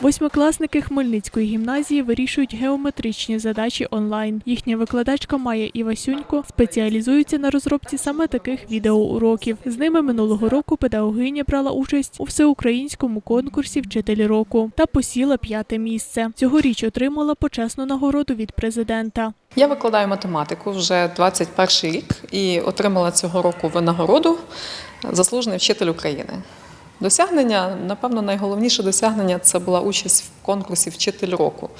Восьмикласники Хмельницької гімназії вирішують геометричні задачі онлайн. Їхня викладачка Майя Івасюнько спеціалізується на розробці саме таких відеоуроків. З ними минулого року педагогиня брала участь у всеукраїнському конкурсі Вчителі року та посіла п'яте місце. Цьогоріч отримала почесну нагороду від президента. Я викладаю математику вже 21 рік і отримала цього року винагороду заслужений вчитель України. Досягнення, напевно, найголовніше досягнення це була участь в конкурсі Вчитель року.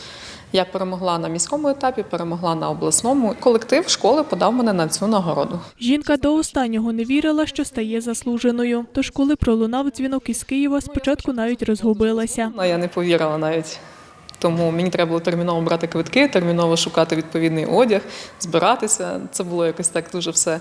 Я перемогла на міському етапі, перемогла на обласному. Колектив школи подав мене на цю нагороду. Жінка до останнього не вірила, що стає заслуженою. Тож, коли пролунав дзвінок із Києва, спочатку навіть розгубилася. Ну, Я не повірила навіть. Тому мені треба було терміново брати квитки, терміново шукати відповідний одяг, збиратися. Це було якось так дуже все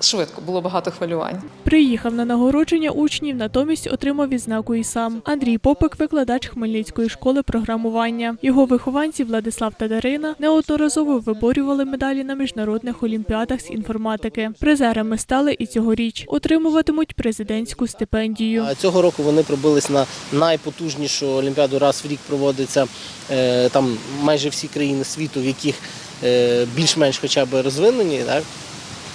швидко, було багато хвилювань. Приїхав на нагородження учнів, натомість отримав відзнаку і сам. Андрій Попик, викладач Хмельницької школи програмування. Його вихованці Владислав та Дарина неодноразово виборювали медалі на міжнародних олімпіадах з інформатики. Призерами стали і цьогоріч. Отримуватимуть президентську стипендію. А Цього року вони пробились на найпотужнішу олімпіаду. Раз в рік проводиться е, там майже всі країни світу, в яких е, більш-менш хоча б розвинені. Так?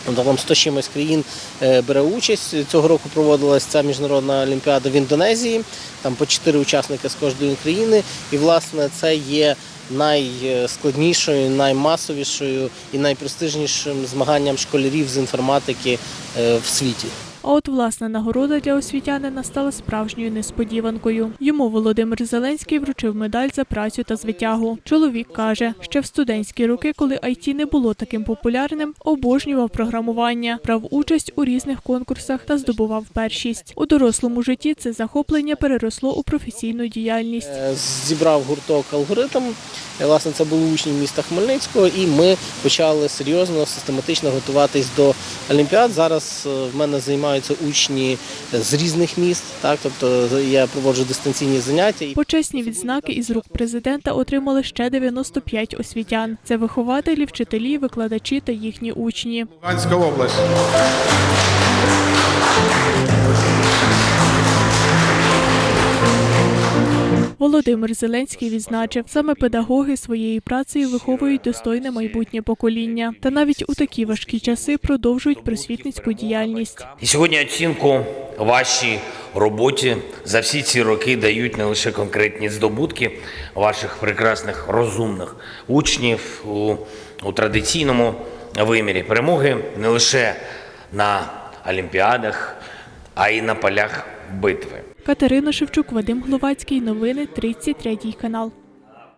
Тобто Там 100 чимось країн е, бере участь. Цього року проводилася ця міжнародна олімпіада в Індонезії. Там по чотири учасники з кожної країни. І власне це є найскладнішою, наймасовішою і найпрестижнішим змаганням школярів з інформатики е, в світі. А от власна нагорода для освітянина стала справжньою несподіванкою. Йому Володимир Зеленський вручив медаль за працю та звитягу. Чоловік каже, ще в студентські роки, коли IT не було таким популярним, обожнював програмування, брав участь у різних конкурсах та здобував першість. У дорослому житті це захоплення переросло у професійну діяльність. Е, Зібрав гурток алгоритм. Е, Власне, це були учні міста Хмельницького, і ми почали серйозно, систематично готуватись до Олімпіад. Зараз е, в мене займаються учні з різних міст, так тобто я проводжу дистанційні заняття. Почесні відзнаки із рук президента отримали ще 95 освітян. Це вихователі, вчителі, викладачі та їхні учні. Луганська область. Володимир Зеленський відзначив, саме педагоги своєю працею виховують достойне майбутнє покоління, та навіть у такі важкі часи продовжують просвітницьку діяльність. І сьогодні оцінку вашій роботі за всі ці роки дають не лише конкретні здобутки ваших прекрасних розумних учнів у, у традиційному вимірі перемоги не лише на олімпіадах, а й на полях битви. Катерина Шевчук, Вадим Гловацький. Новини 33 канал.